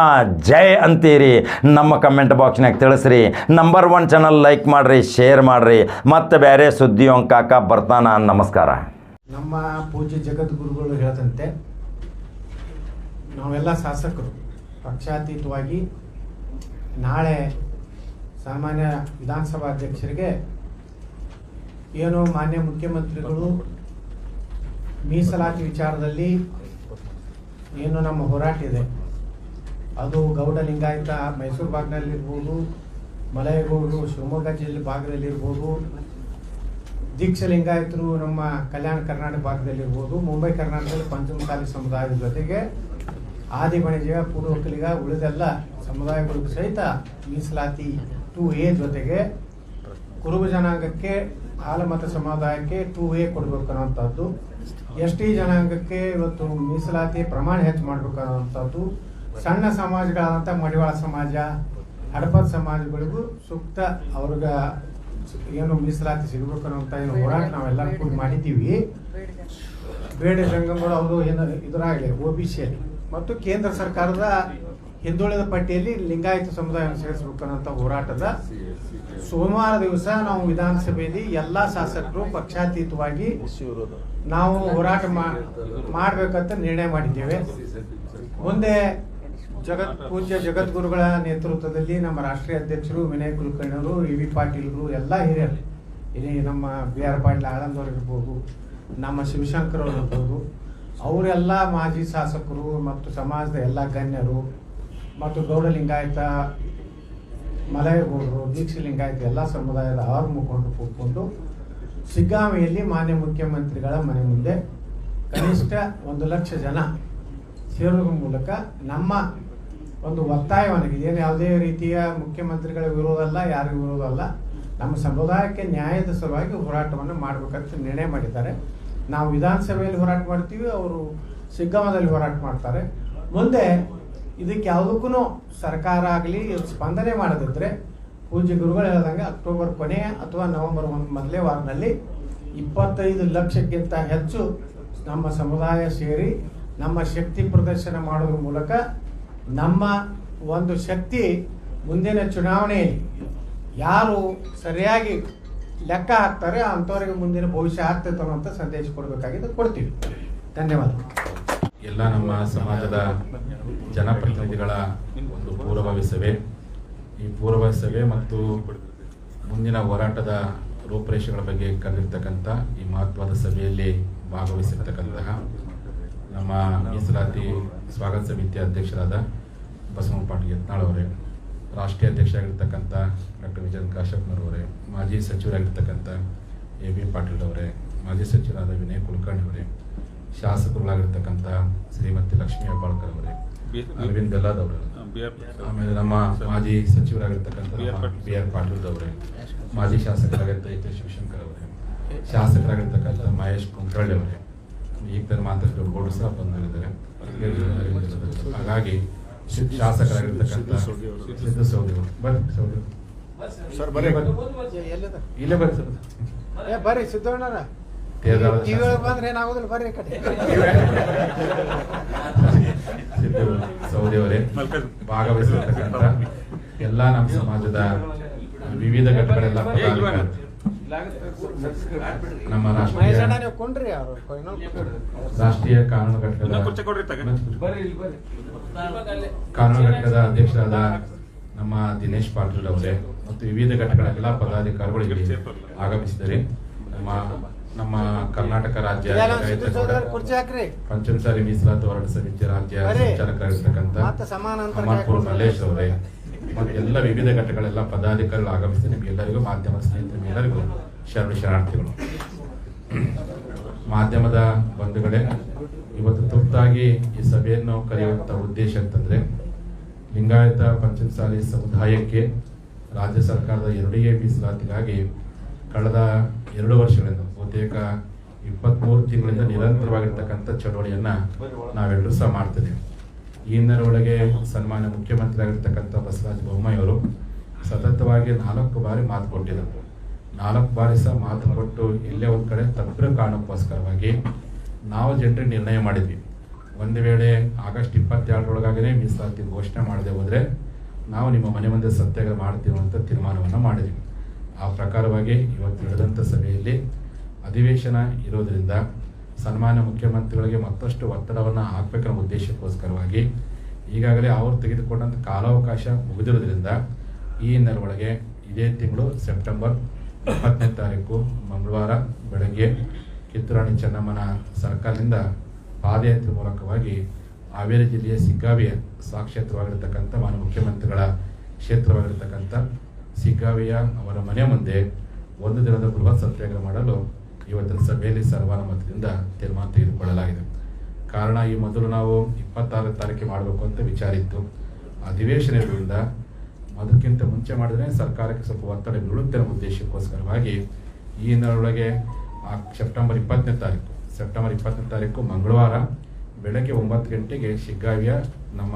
ಜೈ ಅಂತೀರಿ? ನಮ್ಮ ಕಮೆಂಟ್ ಬಾಕ್ಸ್ನಾಗ ತಿಳಿಸ್ರಿ. ನಂಬರ್ ಒನ್ ಚಾನಲ್ ಲೈಕ್ ಮಾಡಿರಿ ಶೇರ್ ಮಾಡಿರಿ. ಮತ್ತೆ ಬೇರೆ ಸುದ್ದಿ ಕಾಕ ಬರ್ತಾನ. ನಮಸ್ಕಾರ. ನಮ್ಮ ಪೂಜ್ಯ ಜಗದ್ಗುರುಗಳು ಹೇಳದಂತೆ ನಾವೆಲ್ಲ ಶಾಸಕರು. ಪಕ್ಷಾತೀತವಾಗಿ ನಾಳೆ ಸಾಮಾನ್ಯ ವಿಧಾನಸಭಾ ಅಧ್ಯಕ್ಷರಿಗೆ ಏನು ಮಾನ್ಯ ಮುಖ್ಯಮಂತ್ರಿಗಳು ಮೀಸಲಾತಿ ವಿಚಾರದಲ್ಲಿ ಏನು ನಮ್ಮ ಹೋರಾಟ ಇದೆ. ಅದು ಗೌಡ ಲಿಂಗಾಯತ ಮೈಸೂರು ಭಾಗದಲ್ಲಿರ್ಬೋದು, ಮಲಯಗೌಡರು ಶಿವಮೊಗ್ಗ ಜಿಲ್ಲೆ ಭಾಗದಲ್ಲಿರ್ಬೋದು ದೀಕ್ಷ ಲಿಂಗಾಯತರು ನಮ್ಮ ಕಲ್ಯಾಣ ಕರ್ನಾಟಕ ಭಾಗದಲ್ಲಿರ್ಬೋದು, ಮುಂಬೈ ಕರ್ನಾಟಕದಲ್ಲಿ ಪಂಚಮಸಾಲಿ ಸಮುದಾಯದ ಜೊತೆಗೆ ಆದಿ ಬಣಿಜ ಪೂರ್ವಕಲಿಗ ಉಳಿದೆಲ್ಲ ಸಮುದಾಯಗಳಿಗೂ ಸಹಿತ ಮೀಸಲಾತಿ ಟು ಎ ಜೊತೆಗೆ ಕುರುಬ ಜನಾಂಗಕ್ಕೆ ಆಲಮತ ಸಮುದಾಯಕ್ಕೆ ಟು ಎ ಕೊಡಬೇಕು ಅನ್ನೋಂಥದ್ದು ಎಸ್ ಟಿ ಜನಾಂಗಕ್ಕೆ ಇವತ್ತು ಮೀಸಲಾತಿ ಪ್ರಮಾಣ ಹೆಚ್ಚು ಮಾಡಬೇಕು ಅನ್ನೋಂಥದ್ದು ಸಣ್ಣ ಸಮಾಜಗಳಾದಂಥ ಮಡಿವಾಳ ಸಮಾಜ, ಹಡಪದ ಸಮಾಜಗಳಿಗೂ ಸೂಕ್ತ ಅವ್ರಿಗ ಏನು ಮೀಸಲಾತಿ ಸಿಗಬೇಕು ಅನ್ನೋಂಥ ಏನು ಹೋರಾಟ ನಾವೆಲ್ಲ ಕೂಡ ಮಾಡಿದ್ದೀವಿ. ಬೇಡ ಜಂಗಮಗಳು ಅವರು ಏನು ಇದರಾಗಲಿ ಒ ಬಿ ಸಿಯಲ್ಲಿ ಮತ್ತು ಕೇಂದ್ರ ಸರ್ಕಾರದ ಹಿಂದುಳಿದ ಪಟ್ಟಿಯಲ್ಲಿ ಲಿಂಗಾಯತ ಸಮುದಾಯವನ್ನು ಸೇರಿಸಬೇಕು ಅನ್ನೋಂಥ ಹೋರಾಟದ ಸೋಮವಾರ ದಿವಸ ನಾವು ವಿಧಾನಸಭೆಯಲ್ಲಿ ಎಲ್ಲ ಶಾಸಕರು ಪಕ್ಷಾತೀತವಾಗಿ ನಾವು ಹೋರಾಟ ಮಾಡ್ಬೇಕಂತ ನಿರ್ಣಯ ಮಾಡಿದ್ದೇವೆ. ಮುಂದೆ ಜಗತ್, ಪೂಜ್ಯ ಜಗದ್ಗುರುಗಳ ನೇತೃತ್ವದಲ್ಲಿ ನಮ್ಮ ರಾಷ್ಟ್ರೀಯ ಅಧ್ಯಕ್ಷರು ವಿನಯ್ ಕುಲಕರ್ಣರು ಇ ವಿ ಪಾಟೀಲ್ರು, ಎಲ್ಲ ಹಿರಿಯರು, ಇಲ್ಲಿ ನಮ್ಮ ಬಿ ಆರ್ ಪಾಟೀಲ್ ಆಳಂದವ್ರು ಇರ್ಬೋದು, ನಮ್ಮ ಶಿವಶಂಕರ್ ಅವರು ಇರ್ಬೋದು ಅವರೆಲ್ಲ ಮಾಜಿ ಶಾಸಕರು ಮತ್ತು ಸಮಾಜದ ಎಲ್ಲ ಗಣ್ಯರು ಮತ್ತು ಗೌಡ ಲಿಂಗಾಯತ ಮಲಯಗೌಡರು ದೀಕ್ಷೆ ಲಿಂಗಾಯತ ಎಲ್ಲ ಸಮುದಾಯದ ಆರು ಮುಖಂಡರು ಕೂತ್ಕೊಂಡು ಸಿಗ್ಗಾಮಿಯಲ್ಲಿ ಮಾನ್ಯ ಮುಖ್ಯಮಂತ್ರಿಗಳ ಮನೆ ಮುಂದೆ ಕನಿಷ್ಠ ಒಂದು ಲಕ್ಷ ಜನ ಸೇರೋದ್ರ ಮೂಲಕ ನಮ್ಮ ಒಂದು ಒತ್ತಾಯವನ್ನು ಏನು ಯಾವುದೇ ರೀತಿಯ ಮುಖ್ಯಮಂತ್ರಿಗಳ ವಿರೋಧ ಅಲ್ಲ, ಯಾರಿಗೂ ವಿರೋಧ ಅಲ್ಲ. ನಮ್ಮ ಸಮುದಾಯಕ್ಕೆ ನ್ಯಾಯದ ಸಲುವಾಗಿ ಹೋರಾಟವನ್ನು ಮಾಡಬೇಕಂತ ನಿರ್ಣಯ ಮಾಡಿದ್ದಾರೆ. ನಾವು ವಿಧಾನಸಭೆಯಲ್ಲಿ ಹೋರಾಟ ಮಾಡ್ತೀವಿ, ಅವರು ಸಿಗ್ಗಮದಲ್ಲಿ ಹೋರಾಟ ಮಾಡ್ತಾರೆ. ಮುಂದೆ ಇದಕ್ಕೆ ಯಾವುದಕ್ಕೂ ಸರ್ಕಾರ ಆಗಲಿ ಸ್ಪಂದನೆ ಮಾಡದಿದ್ದರೆ ಪೂಜ್ಯ ಗುರುಗಳು ಹೇಳ್ದಂಗೆ ಅಕ್ಟೋಬರ್ ಕೊನೆಯ ಅಥವಾ ನವೆಂಬರ್ ಒಂದು ಮೊದಲೇ ವಾರದಲ್ಲಿ ಇಪ್ಪತ್ತೈದು ಲಕ್ಷಕ್ಕಿಂತ ಹೆಚ್ಚು ನಮ್ಮ ಸಮುದಾಯ ಸೇರಿ ನಮ್ಮ ಶಕ್ತಿ ಪ್ರದರ್ಶನ ಮಾಡೋದ್ರ ಮೂಲಕ ನಮ್ಮ ಒಂದು ಶಕ್ತಿ ಮುಂದಿನ ಚುನಾವಣೆಯಲ್ಲಿ ಯಾರು ಸರಿಯಾಗಿ ಲೆಕ್ಕ ಹಾಕ್ತಾರೆ, ಅಂಥವ್ರಿಗೆ ಮುಂದಿನ ಭವಿಷ್ಯ ಆಗ್ತೈತೆ ಅನ್ನೋಂಥ ಸಂದೇಶ ಕೊಡಬೇಕಾಗಿದೆ ಕೊಡ್ತೀವಿ. ಧನ್ಯವಾದ ಎಲ್ಲ ನಮ್ಮ ಸಮಾಜದ ಜನಪ್ರತಿನಿಧಿಗಳ ಒಂದು ಪೂರ್ವಭಾವಿ ಸಭೆ ಈ ಪೂರ್ವಭಾವಿ ಸಭೆ ಮತ್ತು ಮುಂದಿನ ಹೋರಾಟದ ರೂಪರೇಷೆಗಳ ಬಗ್ಗೆ ಕಂಡಿರ್ತಕ್ಕಂಥ ಈ ಮಹತ್ವದ ಸಭೆಯಲ್ಲಿ ಭಾಗವಹಿಸಿರ್ತಕ್ಕಂತಹ ನಮ್ಮ ಮೀಸಲಾತಿ ಸ್ವಾಗತ ಸಮಿತಿ ಅಧ್ಯಕ್ಷರಾದ ಬಸವ ಪಾಟೀಲ್ ಯತ್ನಾಳ್ ಅವರೇ. ರಾಷ್ಟ್ರೀಯ ಅಧ್ಯಕ್ಷರಾಗಿರ್ತಕ್ಕಂಥ ಡಾಕ್ಟರ್ ವಿಜಯನ್ ಕಾಶ್ಯಪ್ನವರವರೇ ಮಾಜಿ ಸಚಿವರಾಗಿರ್ತಕ್ಕಂಥ ಎ ಬಿ ಪಾಟೀಲ್ ಅವರೇ ಮಾಜಿ ಸಚಿವರಾದ ವಿನಯ್ ಕುಲಕರ್ಣಿ ಅವರೇ ಶಾಸಕರುಗಳಾಗಿರ್ತಕ್ಕಂಥ ಶ್ರೀಮತಿ ಲಕ್ಷ್ಮೀ ಹೆಬ್ಬಾಳ್ಕರ್ ಅವರೇ ಅರವಿಂದ್ ಬೆಲ್ಲಾದ್ ಅವರು ಆಮೇಲೆ ನಮ್ಮ ಮಾಜಿ ಸಚಿವರಾಗಿರ್ತಕ್ಕಂಥ ಬಿ ಆರ್ ಪಾಟೀಲ್. ಅವರೇ ಮಾಜಿ ಶಾಸಕರಾಗಿರ್ತ ಎಚ್ ಎಸ್ ಶಿವಶಂಕರ್ ಅವರೇ ಶಾಸಕರಾಗಿರ್ತಕ್ಕಂಥ ಮಹೇಶ್ ಕುಂಕರಳ್ಳಿ ಅವರೇ ಈಗ ಮಾತಾಡಿದ ಗೌಡ ಸಹ ಬಂದಿದ್ದಾರೆ ಹಾಗಾಗಿ ಶಾಸಕರಾಗಿರ್ತಕ್ಕಂಥ ಸಿದ್ದು ಸೌದಿ ಅವರು ಬರ್ರಿ ಸೌದಿ ಸರ್, ಇಲ್ಲೇ ಬರ್ರಿ. ಎಲ್ಲಿದೆ ಇಲ್ಲೇ ಬರ್ರಿ ಸರ್. ಏ ಬರ್ರಿ ಸಿದ್ದಣ್ಣರ ತೇಜಾವರ ಟಿವಿ ಒಳಗೆ ಬಂದ್ರೆ ಏನಾಗೋದಿಲ್ಲ ಬರ್ರಿ ಕಡೆ. ಸಿದ್ದು ಸೌದಿ ಅವರೇ ಭಾಗವಹಿಸಿರ್ತಕ್ಕಂಥ ಎಲ್ಲ ನಮ್ಮ ಸಮಾಜದ ವಿವಿಧ ಘಟಕಗಳೆಲ್ಲ ನಮ್ಮ ರಾಷ್ಟ್ರೀಯ ಕಾನೂನು. ಘಟಕದ ಕಾನೂನು ಘಟಕದ ಅಧ್ಯಕ್ಷರಾದ ನಮ್ಮ ದಿನೇಶ್ ಪಾಟೀಲ್ ಅವರೇ ಮತ್ತು ವಿವಿಧ ಘಟಕಗಳ ಎಲ್ಲಾ ಪದಾಧಿಕಾರಿಗಳು ಆಗಮಿಸಿದರೆ ನಮ್ಮ ನಮ್ಮ ಕರ್ನಾಟಕ ರಾಜ್ಯ ಪಂಚಮಸಾರಿ ಮೀಸಲಾತಿ ಹೋರಾಟ ಸಮಿತಿ ರಾಜ್ಯ. ಸಂಚಾಲಕರಾಗಿರ್ತಕ್ಕಂಥ ಅಮರ್ಪುರ ಮಲ್ಲೇಶ್ ಅವರೇ ಎಲ್ಲ ವಿವಿಧ ಘಟಕಗಳೆಲ್ಲ ಪದಾಧಿಕಾರಿಗಳು ಆಗಮಿಸಿ ನಿಮಗೆಲ್ಲರಿಗೂ ಮಾಧ್ಯಮ ಸ್ನೇಹಿತರಿಗೆಲ್ಲರಿಗೂ ಶರಣ ಶರಣಾರ್ಥಿಗಳು. ಮಾಧ್ಯಮದ ಬಂಧುಗಳೇ, ಇವತ್ತು ತುರ್ತಾಗಿ ಈ ಸಭೆಯನ್ನು ಕರೆಯುವಂಥ ಉದ್ದೇಶ ಅಂತಂದ್ರೆ, ಲಿಂಗಾಯತ ಪಂಚಮಸಾಲಿ ಸಮುದಾಯಕ್ಕೆ ರಾಜ್ಯ ಸರ್ಕಾರದ ಎರಡೇ ಮೀಸಲಾತಿಗಾಗಿ ಕಳೆದ ಎರಡು ವರ್ಷಗಳಿಂದ, ಬಹುತೇಕ ಇಪ್ಪತ್ಮೂರು ತಿಂಗಳಿಂದ ನಿರಂತರವಾಗಿರ್ತಕ್ಕಂಥ ಚಳವಳಿಯನ್ನ ನಾವೆಲ್ಲರೂ ಸಹ ಮಾಡ್ತಿದ್ದೀವಿ. ಒಳಗೆ ಸನ್ಮಾನ್ಯ ಮುಖ್ಯಮಂತ್ರಿ ಆಗಿರ್ತಕ್ಕಂಥ ಬಸವರಾಜ ಬೊಮ್ಮಾಯಿ ಅವರು ಸತತವಾಗಿ ನಾಲ್ಕು ಬಾರಿ ಮಾತು ಕೊಟ್ಟಿದ್ದರು. ನಾಲ್ಕು ಬಾರಿ ಸಹ ಮಾತು ಕೊಟ್ಟು ಎಲ್ಲೇ ಒಂದು ಕಡೆ ತಪ್ಪಿರೋ ಕಾರಣಕ್ಕೋಸ್ಕರವಾಗಿ ನಾವು ಜನರಿಗೆ ನಿರ್ಣಯ ಮಾಡಿದ್ವಿ. ಒಂದು ವೇಳೆ ಆಗಸ್ಟ್ ಇಪ್ಪತ್ತೆರಡರೊಳಗಾಗಲೇ ಮೀಸಲಾತಿ ಘೋಷಣೆ ಮಾಡದೆ ಹೋದರೆ ನಾವು ನಿಮ್ಮ ಮನೆ ಮುಂದೆ ಸತ್ಯಾಗ್ರಹ ಮಾಡ್ತೀವಿ ಅಂತ ತೀರ್ಮಾನವನ್ನು ಮಾಡಿದ್ವಿ. ಆ ಪ್ರಕಾರವಾಗಿ ಇವತ್ತು ನಡೆದಂಥ ಸಭೆಯಲ್ಲಿ ಅಧಿವೇಶನ ಇರೋದರಿಂದ ಸನ್ಮಾನ್ಯ ಮುಖ್ಯಮಂತ್ರಿಗಳಿಗೆ ಮತ್ತಷ್ಟು ಒತ್ತಡವನ್ನು ಹಾಕಬೇಕನ್ನೋ ಉದ್ದೇಶಕ್ಕೋಸ್ಕರವಾಗಿ ಈಗಾಗಲೇ ಅವರು ತೆಗೆದುಕೊಂಡಂಥ ಕಾಲಾವಕಾಶ ಮುಗಿದಿರೋದ್ರಿಂದ ಈ ಹಿನ್ನೆಲೆ ಇದೇ ತಿಂಗಳು ಸೆಪ್ಟೆಂಬರ್ ಇಪ್ಪತ್ತನೇ ತಾರೀಕು, ಮಂಗಳವಾರ ಬೆಳಗ್ಗೆ ಕಿತ್ತೂರಾಣಿ ಚೆನ್ನಮ್ಮನ ಸರ್ಕಾರದಿಂದ ಪಾದಯಾತ್ರೆ ಮೂಲಕವಾಗಿ ಹಾವೇರಿ ಜಿಲ್ಲೆಯ ಸಿಗ್ಗಾವಿಯ ಸಾಕ್ಷೇತ್ರವಾಗಿರ್ತಕ್ಕಂಥ ಮಾನ್ಯ ಮುಖ್ಯಮಂತ್ರಿಗಳ ಕ್ಷೇತ್ರವಾಗಿರ್ತಕ್ಕಂಥ ಸಿಗ್ಗಾವಿಯ ಅವರ ಮನೆ ಮುಂದೆ ಒಂದು ದಿನದ ಬೃಹತ್ ಸತ್ಯಾಗ್ರಹ ಮಾಡಲು ಇವತ್ತಿನ ಸಭೆಯಲ್ಲಿ ಸರ್ವಾನುಮತದಿಂದ ತೀರ್ಮಾನ ತೆಗೆದುಕೊಳ್ಳಲಾಗಿದೆ. ಕಾರಣ ಈ ಮೊದಲು ನಾವು ಇಪ್ಪತ್ತಾರನೇ ತಾರೀಕು ಮಾಡಬೇಕು ಅಂತ ವಿಚಾರ ಇತ್ತು. ಅಧಿವೇಶನ ಇರೋದ್ರಿಂದ ಅದಕ್ಕಿಂತ ಮುಂಚೆ ಮಾಡಿದ್ರೆ ಸರ್ಕಾರಕ್ಕೆ ಸ್ವಲ್ಪ ಒತ್ತಡ ಬೀಳುತ್ತೆ ಉದ್ದೇಶಕ್ಕೋಸ್ಕರವಾಗಿ ಈ ಹಿನ್ನೆಲೆಯೊಳಗೆ ಆ ಸೆಪ್ಟೆಂಬರ್ ಇಪ್ಪತ್ತನೇ ತಾರೀಕು, ಸೆಪ್ಟೆಂಬರ್ ಇಪ್ಪತ್ತನೇ ತಾರೀಕು ಮಂಗಳವಾರ ಬೆಳಗ್ಗೆ ಒಂಬತ್ತು ಗಂಟೆಗೆ ಶಿಗ್ಗಾವಿಯ ನಮ್ಮ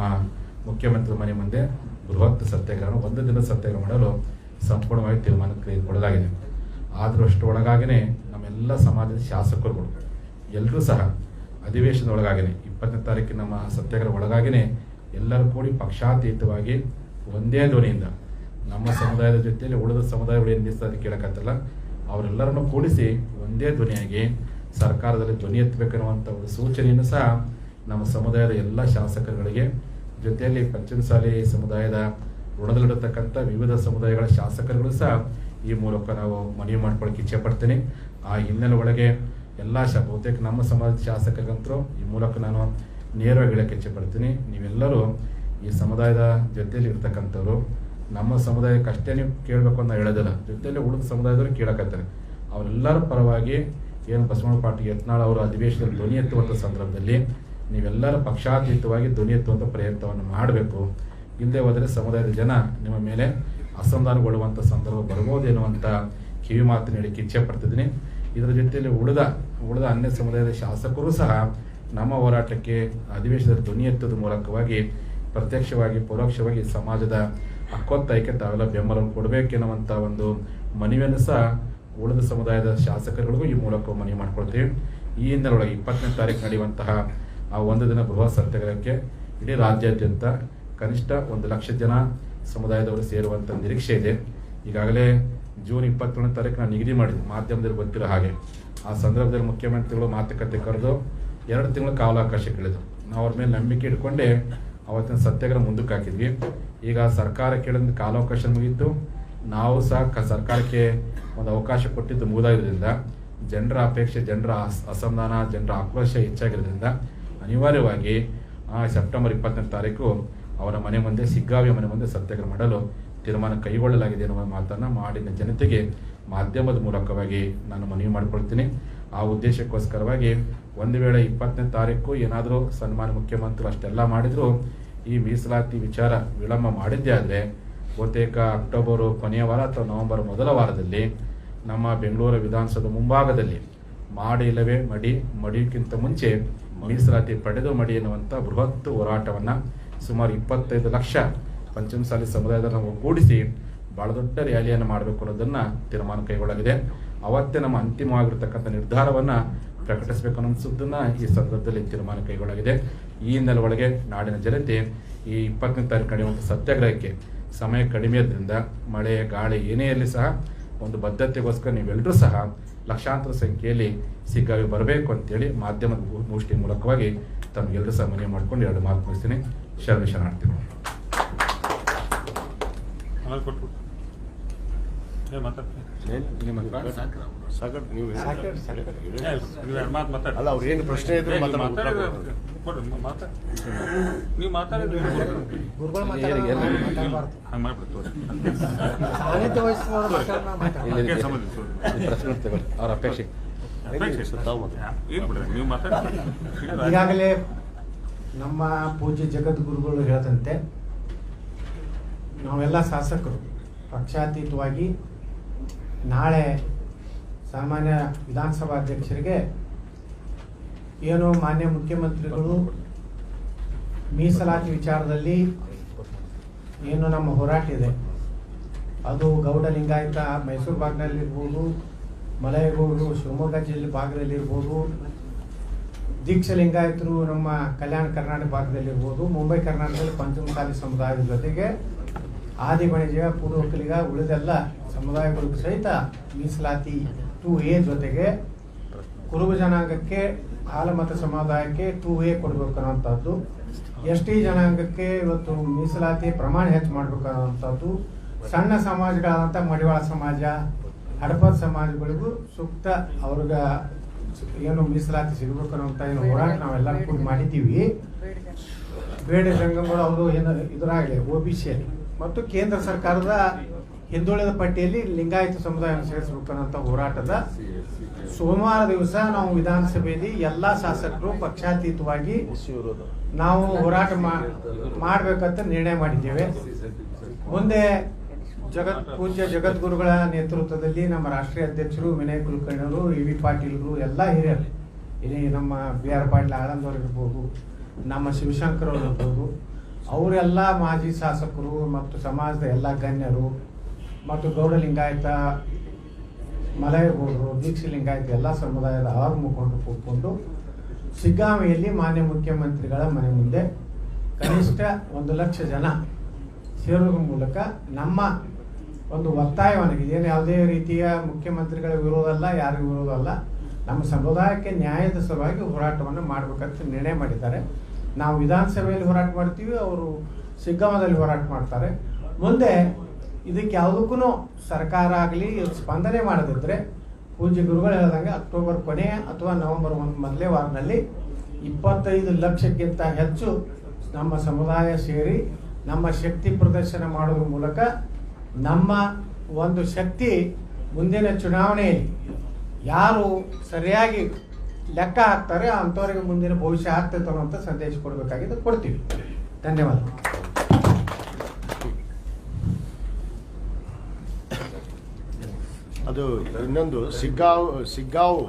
ಮುಖ್ಯಮಂತ್ರಿ ಮನೆ ಮುಂದೆ ಬೃಹತ್ ಸತ್ಯಾಗ್ರಹ ಒಂದು ದಿನದ ಸತ್ಯಾಗ್ರಹ ಮಾಡಲು ಸಂಪೂರ್ಣವಾಗಿ ತೀರ್ಮಾನ ತೆಗೆದುಕೊಳ್ಳಲಾಗಿದೆ. ಆದರೂ ಅಷ್ಟರೊಳಗಾಗಿನೇ ನಮ್ಮೆಲ್ಲ ಸಮಾಜದ ಶಾಸಕರುಗಳು ಎಲ್ಲರೂ ಸಹ ಅಧಿವೇಶನದ ಒಳಗಾಗಿನೇ ಇಪ್ಪತ್ತನೇ ತಾರೀಕಿನ ನಮ್ಮ ಸತ್ಯಾಗ್ರಹ ಒಳಗಾಗಿನೇ ಎಲ್ಲರೂ ಕೂಡಿ ಪಕ್ಷಾತೀತವಾಗಿ ಒಂದೇ ಧ್ವನಿಯಿಂದ ನಮ್ಮ ಸಮುದಾಯದ ಜೊತೆಯಲ್ಲಿ ಉಳಿದ ಸಮುದಾಯಗಳು ಏನು ಮೀಸಲಾತಿ ಕೇಳಕತ್ತಲ್ಲ ಅವರೆಲ್ಲರನ್ನು ಕೂಡಿಸಿ ಒಂದೇ ಧ್ವನಿಯಾಗಿ ಸರ್ಕಾರದಲ್ಲಿ ಧ್ವನಿ ಎತ್ತಬೇಕನ್ನುವಂಥ ಒಂದು ಸೂಚನೆಯನ್ನು ಸಹ ನಮ್ಮ ಸಮುದಾಯದ ಎಲ್ಲ ಶಾಸಕರುಗಳಿಗೆ, ಜೊತೆಯಲ್ಲಿ ಪಂಚಮಸಾಲಿ ಸಮುದಾಯದ ಋಣದಲ್ಲಿರತಕ್ಕಂಥ ವಿವಿಧ ಸಮುದಾಯಗಳ ಶಾಸಕರುಗಳು ಸಹ ಈ ಮೂಲಕ ನಾವು ಮನವಿ ಮಾಡ್ಕೊಳ್ಳೋಕೆ ಇಚ್ಛೆ ಪಡ್ತೀನಿ. ಆ ಹಿನ್ನೆಲೆ ಒಳಗೆ ಎಲ್ಲ ಶ ಬಹುತೇಕ ನಮ್ಮ ಸಮಾಜದ ಶಾಸಕರಿಗಂತರೂ ಈ ಮೂಲಕ ನಾನು ನೇರವಾಗಿ ಹೇಳಕ್ಕೆ ಇಚ್ಛೆ ಪಡ್ತೀನಿ. ನೀವೆಲ್ಲರೂ ಈ ಸಮುದಾಯದ ಜೊತೆಯಲ್ಲಿ ಇರ್ತಕ್ಕಂಥವ್ರು, ನಮ್ಮ ಸಮುದಾಯಕ್ಕೆ ಅಷ್ಟೇ ನೀವು ಕೇಳಬೇಕು ಅಂತ ಹೇಳೋದಿಲ್ಲ. ಜೊತೆಯಲ್ಲಿ ಉಳಿದ ಸಮುದಾಯದವರು ಕೇಳಕತ್ತಾರೆ. ಅವರೆಲ್ಲರ ಪರವಾಗಿ ಏನು ಬಸವಣ್ಣ ಪಾಟೀಲ್ ಯತ್ನಾಳ್ ಅವರ ಅಧಿವೇಶನದಲ್ಲಿ ಧ್ವನಿ ಎತ್ತುವಂಥ ಸಂದರ್ಭದಲ್ಲಿ ನೀವೆಲ್ಲರ ಪಕ್ಷಾತೀತವಾಗಿ ಧ್ವನಿ ಎತ್ತುವಂಥ ಪ್ರಯತ್ನವನ್ನು ಮಾಡಬೇಕು. ಇಲ್ಲದೆ ಹೋದರೆ ಸಮುದಾಯದ ಜನ ನಿಮ್ಮ ಮೇಲೆ ಅಸಮಾಧಾನಗೊಳ್ಳುವಂಥ ಸಂದರ್ಭ ಬರ್ಬೋದು ಎನ್ನುವಂಥ ಕಿವಿ ಮಾತು ಹೇಳಿಕ್ಕೆ ಇಚ್ಛೆ ಪಡ್ತಿದ್ದೀನಿ. ಇದರ ಜೊತೆಯಲ್ಲಿ ಉಳಿದ ಉಳಿದ ಅನ್ಯ ಸಮುದಾಯದ ಶಾಸಕರು ಸಹ ನಮ್ಮ ಹೋರಾಟಕ್ಕೆ ಅಧಿವೇಶನದ ಧ್ವನಿ ಎತ್ತದ ಮೂಲಕವಾಗಿ ಪ್ರತ್ಯಕ್ಷವಾಗಿ, ಪರೋಕ್ಷವಾಗಿ ಸಮಾಜದ ಹಕ್ಕೊತ್ತಾಯಕ್ಕೆ ತಾವೆಲ್ಲ ಬೆಂಬಲವನ್ನು ಕೊಡಬೇಕೆನ್ನುವಂಥ ಒಂದು ಮನವಿಯನ್ನು ಸಹ ಉಳಿದ ಸಮುದಾಯದ ಶಾಸಕರುಗಳಿಗೂ ಈ ಮೂಲಕ ಮನವಿ ಮಾಡ್ಕೊಳ್ತೀವಿ. ಈ ಹಿನ್ನೆಲೆಯೊಳಗೆ ಇಪ್ಪತ್ತನೇ ತಾರೀಕು ನಡೆಯುವಂತಹ ಆ ಒಂದು ದಿನ ಬೃಹತ್ ಸತ್ಯಾಗ್ರಹಕ್ಕೆ ಇಡೀ ರಾಜ್ಯಾದ್ಯಂತ ಕನಿಷ್ಠ ಒಂದು ಲಕ್ಷ ಜನ ಸಮುದಾಯದವರು ಸೇರುವಂಥ ನಿರೀಕ್ಷೆ ಇದೆ. ಈಗಾಗಲೇ ಜೂನ್ ಇಪ್ಪತ್ತೊಂದನೇ ತಾರೀಕು ನಾನು ನಿಗದಿ ಮಾಡಿದ್ದೆ. ಮಾಧ್ಯಮದಲ್ಲಿ ಗೊತ್ತಿರೋ ಹಾಗೆ. ಆ ಸಂದರ್ಭದಲ್ಲಿ ಮುಖ್ಯಮಂತ್ರಿಗಳು ಮಾತುಕತೆ ಕರೆದು ಎರಡು ತಿಂಗಳು ಕಾಲಾವಕಾಶ ಕೇಳಿದ್ರು. ನಾವು ಅವ್ರ ಮೇಲೆ ನಂಬಿಕೆ ಇಟ್ಕೊಂಡೆ ಅವತ್ತಿನ ಸತ್ಯಾಗ್ರಹ ಮುಂದಕ್ಕೆ ಹಾಕಿದ್ವಿ. ಈಗ ಸರ್ಕಾರ ಕೇಳಿದ ಕಾಲಾವಕಾಶ ಮುಗೀತು ನಾವು ಸಹ ಸರ್ಕಾರಕ್ಕೆ ಒಂದು ಅವಕಾಶ ಕೊಟ್ಟಿದ್ದು ಮುಗಿದಾಗಿರೋದ್ರಿಂದ ಜನರ ಅಪೇಕ್ಷೆ ಜನರ ಅಸ್- ಅಸಮಾಧಾನ ಜನರ ಆಕ್ರೋಶ ಹೆಚ್ಚಾಗಿರೋದ್ರಿಂದ ಅನಿವಾರ್ಯವಾಗಿ ಆ, ಸೆಪ್ಟೆಂಬರ್ ಇಪ್ಪತ್ತನೇ ತಾರೀಕು ಅವರ ಮನೆ ಮುಂದೆ ಸಿಗ್ಗಾವಿಯ ಮನೆ ಮುಂದೆ ಸತ್ಯಾಗ್ರಹ ಮಾಡಲು ತೀರ್ಮಾನ ಕೈಗೊಳ್ಳಲಾಗಿದೆ ಎನ್ನುವ ಮಾತನ್ನು ಮಾಡಿನ ಜನತೆಗೆ ಮಾಧ್ಯಮದ ಮೂಲಕವಾಗಿ ನಾನು ಮನವಿ ಮಾಡಿಕೊಳ್ತೀನಿ. ಆ ಉದ್ದೇಶಕ್ಕೋಸ್ಕರವಾಗಿ ಒಂದು ವೇಳೆ ಇಪ್ಪತ್ತನೇ ತಾರೀಕು ಏನಾದರೂ ಸನ್ಮಾನ ಮುಖ್ಯಮಂತ್ರಿ ಅಷ್ಟೆಲ್ಲ ಮಾಡಿದ್ರು, ಈ ಮೀಸಲಾತಿ ವಿಚಾರ ವಿಳಂಬ ಮಾಡಿದ್ದೇ ಆದರೆ ಬಹುತೇಕ ಅಕ್ಟೋಬರು ಕೊನೆಯ ವಾರ ಅಥವಾ ನವೆಂಬರ್ ಮೊದಲ ವಾರದಲ್ಲಿ ನಮ್ಮ ಬೆಂಗಳೂರು ವಿಧಾನಸೌಧ ಮುಂಭಾಗದಲ್ಲಿ ಮಾಡಿ ಇಲ್ಲವೇ ಮಡಿ ಮಡಿಯಕ್ಕಿಂತ ಮುಂಚೆ ಮೀಸಲಾತಿ ಪಡೆದು ಮಡಿ ಎನ್ನುವಂಥ ಬೃಹತ್ ಹೋರಾಟವನ್ನು ಸುಮಾರು ಇಪ್ಪತ್ತೈದು ಲಕ್ಷ ಪಂಚಮಸಾಲಿ ಸಮುದಾಯದ ನಾವು ಒಗ್ಗೂಡಿಸಿ ಬಹಳ ದೊಡ್ಡ ರ್ಯಾಲಿಯನ್ನು ಮಾಡಬೇಕು ಅನ್ನೋದನ್ನು ತೀರ್ಮಾನ ಕೈಗೊಳ್ಳಲಾಗಿದೆ. ಅವತ್ತೇ ನಮ್ಮ ಅಂತಿಮವಾಗಿರ್ತಕ್ಕಂಥ ನಿರ್ಧಾರವನ್ನು ಪ್ರಕಟಿಸಬೇಕು ಅನ್ನೋ ಸುದ್ದನ್ನು ಈ ಸಂದರ್ಭದಲ್ಲಿ ತೀರ್ಮಾನ ಕೈಗೊಳ್ಳಲಾಗಿದೆ. ಈ ಹಿನ್ನೆಲೆ ಒಳಗೆ ನಾಡಿನ ಜನತೆ ಈ ಇಪ್ಪತ್ತನೇ ತಾರೀಕು ನಡೆಯುವಂಥ ಸತ್ಯಾಗ್ರಹಕ್ಕೆ ಸಮಯ ಕಡಿಮೆ ಇದ್ರಿಂದ ಮಳೆ, ಗಾಳಿ ಏನೇ ಇರಲಿ ಸಹ ಒಂದು ಬದ್ಧತೆಗೋಸ್ಕರ ನೀವೆಲ್ಲರೂ ಸಹ ಲಕ್ಷಾಂತರ ಸಂಖ್ಯೆಯಲ್ಲಿ ಸಿಗ್ಗಾವಿ ಬರಬೇಕು ಅಂತೇಳಿ ಮಾಧ್ಯಮದ ಮುಷ್ಟಿ ಮೂಲಕವಾಗಿ ತಮಗೆಲ್ಲರೂ ಸಹ ಮನವಿ ಮಾಡಿಕೊಂಡು ಎರಡು ಮಾತು ಮುಗಿಸ್ತೀನಿ. ಶರಣ ಶರಣಾರ್ಥಿಗಳು ಆಮೇಲೆ ಕೊಟ್ಬಿಟ್ಟು ಏ ಮಾತಾಡ್ತೀನಿ. ನೀವು ಎರಡು ಮಾತು ಮಾತಾಡಿ ಅಲ್ಲ ಅವ್ರು ಏನು ಪ್ರಶ್ನೆ ಇದ್ರೆ ನೀವು. ಮಾತಾಡಿದ್ರೆ ಮಾತಾಡಿ ಮಾತಾಡಿದ್ರೆ ಹಂಗೆ. ಪ್ರಶ್ನೆ ಅವ್ರ ಅಪೇಕ್ಷೆ. ನೀವು ಮಾತಾಡಿ ಈಗಾಗಲೇ ನಮ್ಮ ಪೂಜ್ಯ ಜಗದ್ಗುರುಗಳು ಹೇಳದಂತೆ ನಾವೆಲ್ಲ ಶಾಸಕರು. ಪಕ್ಷಾತೀತವಾಗಿ ನಾಳೆ ಸಾಮಾನ್ಯ ವಿಧಾನಸಭಾ ಅಧ್ಯಕ್ಷರಿಗೆ ಏನು ಮಾನ್ಯ ಮುಖ್ಯಮಂತ್ರಿಗಳು ಮೀಸಲಾತಿ ವಿಚಾರದಲ್ಲಿ ಏನು ನಮ್ಮ ಹೋರಾಟ ಇದೆ. ಅದು ಗೌಡ ಲಿಂಗಾಯತ ಮೈಸೂರು ಭಾಗದಲ್ಲಿರ್ಬೋದು, ಮಲಯಗೌಡರು ಶಿವಮೊಗ್ಗ ಜಿಲ್ಲೆ ಭಾಗದಲ್ಲಿರ್ಬೋದು, ದೀಕ್ಷ ಲಿಂಗಾಯತರು ನಮ್ಮ ಕಲ್ಯಾಣ ಕರ್ನಾಟಕ ಭಾಗದಲ್ಲಿರ್ಬೋದು, ಮುಂಬೈ ಕರ್ನಾಟಕದಲ್ಲಿ ಪಂಚಮಸಾಲಿ ಸಮುದಾಯದ ಜೊತೆಗೆ ಆದಿ ಬಣಿಜ ಪೂರ್ವಕಲಿಗ ಉಳಿದೆಲ್ಲ ಸಮುದಾಯಗಳಿಗೂ ಸಹಿತ ಮೀಸಲಾತಿ ಟು ಎ ಜೊತೆಗೆ ಕುರುಬ ಜನಾಂಗಕ್ಕೆ ಹಾಲಮತ ಸಮುದಾಯಕ್ಕೆ ಟು ಎ ಕೊಡಬೇಕು ಅನ್ನೋಂಥದ್ದು ಎಸ್ ಟಿ ಜನಾಂಗಕ್ಕೆ ಇವತ್ತು ಮೀಸಲಾತಿ ಪ್ರಮಾಣ ಹೆಚ್ಚು ಮಾಡಬೇಕು ಅನ್ನೋಂಥದ್ದು ಸಣ್ಣ ಸಮಾಜಗಳಾದಂಥ ಮಡಿವಾಳ ಸಮಾಜ, ಹಡಪದ ಸಮಾಜಗಳಿಗೂ ಸೂಕ್ತ ಅವ್ರಿಗೆ ಏನು ಮೀಸಲಾತಿ ಸಿಗಬೇಕು ಅನ್ನೋಂಥ ಏನು ಹೋರಾಟ ನಾವೆಲ್ಲ ಕೂಡ ಮಾಡಿದ್ದೀವಿ. ಬೇಡ ಸಂಘಗಳು ಅವರು ಏನು ಇದರಾಗಲಿ, ಒ ಬಿ ಸಿಯಲ್ಲಿ ಮತ್ತು ಕೇಂದ್ರ ಸರ್ಕಾರದ ಹಿಂದುಳಿದ ಪಟ್ಟಿಯಲ್ಲಿ ಲಿಂಗಾಯತ ಸಮುದಾಯವನ್ನು ಸೇರಿಸಬೇಕು ಅನ್ನೋ ಹೋರಾಟದ ಸೋಮವಾರ ದಿವಸ ನಾವು ವಿಧಾನಸಭೆಯಲ್ಲಿ ಎಲ್ಲ ಶಾಸಕರು ಪಕ್ಷಾತೀತವಾಗಿ ನಾವು ಹೋರಾಟ ಮಾಡಬೇಕಂತ ನಿರ್ಣಯ ಮಾಡಿದ್ದೇವೆ. ಮುಂದೆ ಜಗತ್, ಪೂಜ್ಯ ಜಗದ್ಗುರುಗಳ ನೇತೃತ್ವದಲ್ಲಿ ನಮ್ಮ ರಾಷ್ಟ್ರೀಯ ಅಧ್ಯಕ್ಷರು ವಿನಯ್ ಕುಲಕರ್ಣಿಯವರು, ಇ ವಿ ಪಾಟೀಲ್ರು, ಎಲ್ಲ ಹಿರಿಯರು, ಇಲ್ಲಿ ನಮ್ಮ ಬಿ ಆರ್ ಪಾಟೀಲ್ ಆಳಂದವ್ರು ಇರ್ಬೋದು, ನಮ್ಮ ಶಿವಶಂಕರ್ ಅವ್ರು ಇರ್ಬೋದು ಅವರೆಲ್ಲ ಮಾಜಿ ಶಾಸಕರು ಮತ್ತು ಸಮಾಜದ ಎಲ್ಲ ಗಣ್ಯರು ಮತ್ತು ಗೌಡ ಲಿಂಗಾಯತ ಮಲಯಗೌಡರು ದೀಕ್ಷೆ ಲಿಂಗಾಯತ ಎಲ್ಲ ಸಮುದಾಯದ ಆರು ಮುಖಂಡರು ಕೂತ್ಕೊಂಡು ಸಿಗ್ಗಾಮಿಯಲ್ಲಿ ಮಾನ್ಯ ಮುಖ್ಯಮಂತ್ರಿಗಳ ಮನೆ ಮುಂದೆ ಕನಿಷ್ಠ ಒಂದು ಲಕ್ಷ ಜನ ಸೇರೋದ್ರ ಮೂಲಕ ನಮ್ಮ ಒಂದು ಒತ್ತಾಯವನ್ನು ಏನು ಯಾವುದೇ ರೀತಿಯ ಮುಖ್ಯಮಂತ್ರಿಗಳ ವಿರೋಧ ಅಲ್ಲ, ಯಾರಿಗೂ ವಿರೋಧ ಅಲ್ಲ. ನಮ್ಮ ಸಮುದಾಯಕ್ಕೆ ನ್ಯಾಯದ ಸಲುವಾಗಿ ಹೋರಾಟವನ್ನು ಮಾಡಬೇಕಂತ ನಿರ್ಣಯ ಮಾಡಿದ್ದಾರೆ. ನಾವು ವಿಧಾನಸಭೆಯಲ್ಲಿ ಹೋರಾಟ ಮಾಡ್ತೀವಿ, ಅವರು ಸಿಗ್ಗಮದಲ್ಲಿ ಹೋರಾಟ ಮಾಡ್ತಾರೆ. ಮುಂದೆ ಇದಕ್ಕೆ ಯಾವುದಕ್ಕೂ ಸರ್ಕಾರ ಆಗಲಿ ಸ್ಪಂದನೆ ಮಾಡದಿದ್ದರೆ ಪೂಜ್ಯ ಗುರುಗಳು ಹೇಳ್ದಂಗೆ ಅಕ್ಟೋಬರ್ ಕೊನೆ ಅಥವಾ ನವೆಂಬರ್ ಒಂದು ಮೊದಲೇ ವಾರದಲ್ಲಿ ಇಪ್ಪತ್ತೈದು ಲಕ್ಷಕ್ಕಿಂತ ಹೆಚ್ಚು ನಮ್ಮ ಸಮುದಾಯ ಸೇರಿ ನಮ್ಮ ಶಕ್ತಿ ಪ್ರದರ್ಶನ ಮಾಡುವ ಮೂಲಕ ನಮ್ಮ ಒಂದು ಶಕ್ತಿ ಮುಂದಿನ ಚುನಾವಣೆಯಲ್ಲಿ ಯಾರು ಸರಿಯಾಗಿ ಲೆಕ್ಕ ಹಾಕ್ತಾರೆ, ಅಂಥವ್ರಿಗೆ ಮುಂದಿನ ಭವಿಷ್ಯ ಆಗ್ತೈತೆ ಅನ್ನೋಂಥ ಸಂದೇಶ ಕೊಡಬೇಕಾಗಿದೆ ಕೊಡ್ತೀವಿ. ಧನ್ಯವಾದ. ಅದು ಇನ್ನೊಂದು, ಸಿಗ್ಗಾವ್ ಸಿಗ್ಗಾವ್,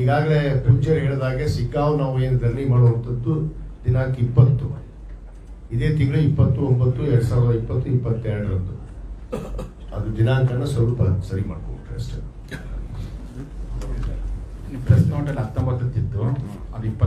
ಈಗಾಗಲೇ ಪೂಜ್ಯರು ಹೇಳಿದಾಗೆ ಸಿಗ್ಗಾವ್ ನಾವು ಏನು ರನ್ನಿಂಗ್ ಮಾಡುವಂಥದ್ದು ದಿನಾಂಕ ಇಪ್ಪತ್ತು. ಇದೇ ತಿಂಗಳು ಇಪ್ಪತ್ತು ಒಂಬತ್ತು, ಎರಡು ಸಾವಿರದ ಇಪ್ಪತ್ತು, ಇಪ್ಪತ್ತೆರಡರಂದು. ಅದು ದಿನಾಂಕನ ಸ್ವಲ್ಪ ಸರಿ ಮಾಡ್ಕೊಂಡ್ರೆ ಅಷ್ಟೇ ಪ್ರೆಸ್ ನೋಟಲ್ಲಿ ಹತ್ತೊಂಬತ್ತತ್ತಿತ್ತು ಅದು ಇಪ್ಪತ್ತು